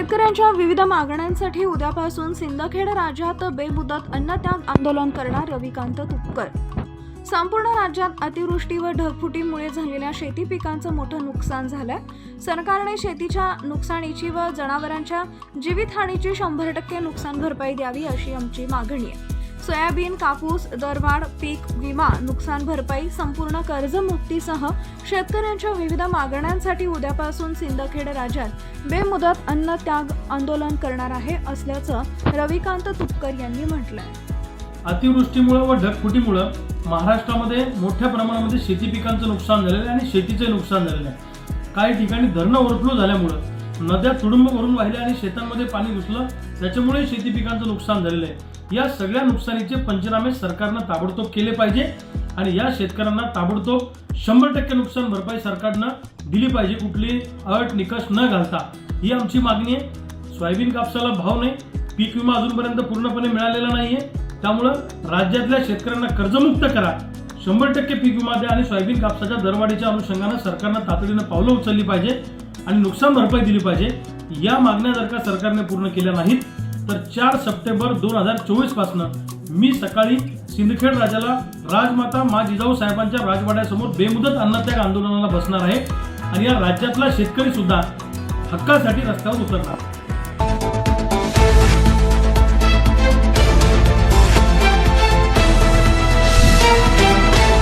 शेतकऱ्यांच्या विविध मागण्यांसाठी उद्यापासून सिंदखेड राज्यात बेमुदत अन्नत्याग आंदोलन करणार रविकांत तुपकर. संपूर्ण राज्यात अतिवृष्टी व ढगफुटीमुळे झालेल्या शेती पिकांचं मोठं नुकसान झालंय. सरकारने शेतीच्या नुकसानीची व जनावरांच्या जीवितहानीची शंभर टक्के नुकसान भरपाई द्यावी अशी आमची मागणी आहे. सोयाबीन कापूस दरवाढ पीक विमा नुकसान भरपाई संपूर्ण कर्जमुक्तीसह शेतकऱ्यांच्या विविध मागण्यांसाठी उद्यापासून सिंदखेड राज्यात बेमुदत अन्न त्याग आंदोलन करणार आहे असल्याचं रविकांत तुपकर यांनी म्हटलंय. अतिवृष्टीमुळे व ढगफुटीमुळे महाराष्ट्रामध्ये मोठ्या प्रमाणामध्ये शेती पिकांचं नुकसान झालेलं आहे आणि शेतीचे नुकसान झालेलं आहे. काही ठिकाणी धरणं ओव्हरफ्लो झाल्यामुळं नद्या तुडुंब भरून वाहिल्या आणि शेतांमध्ये पाणी घुसलं त्याच्यामुळे शेती पिकांचं नुकसान झालेलं आहे. या सगळ्या नुकसानीचे पंचनामे सरकारनं ताबडतोब केले पाहिजे आणि या शेतकऱ्यांना ताबडतोब शंभर टक्के नुकसान भरपाई सरकारनं दिली पाहिजे. कुठली अट निकष न घालता. ही आमची मागणी आहे. सोयाबीन कापसाला भाव नाही. पीक विमा अजूनपर्यंत पूर्णपणे मिळालेला नाहीये. त्यामुळं राज्यातल्या शेतकऱ्यांना कर्जमुक्त करा. शंभर टक्के पीक विमा द्या आणि सोयाबीन कापसाच्या दरवाढीच्या अनुषंगानं सरकारनं तातडीनं पावलं उचलली पाहिजे आणि नुकसान भरपाई दिली पाहिजे. या मागण्या जर का सरकारने पूर्ण केल्या नाहीत तर चार सप्टेंबर दोन हजार चोवीस पासनं मी सकाळी सिंदखेड राजाला राजमाता मा जिजाऊ साहेबांच्या राजवाड्यासमोर बेमुदत अन्नत्याग आंदोलनाला बसणार आहे. आणि या राज्यातला शेतकरी सुद्धा हक्कासाठी रस्त्यावर उतरणार.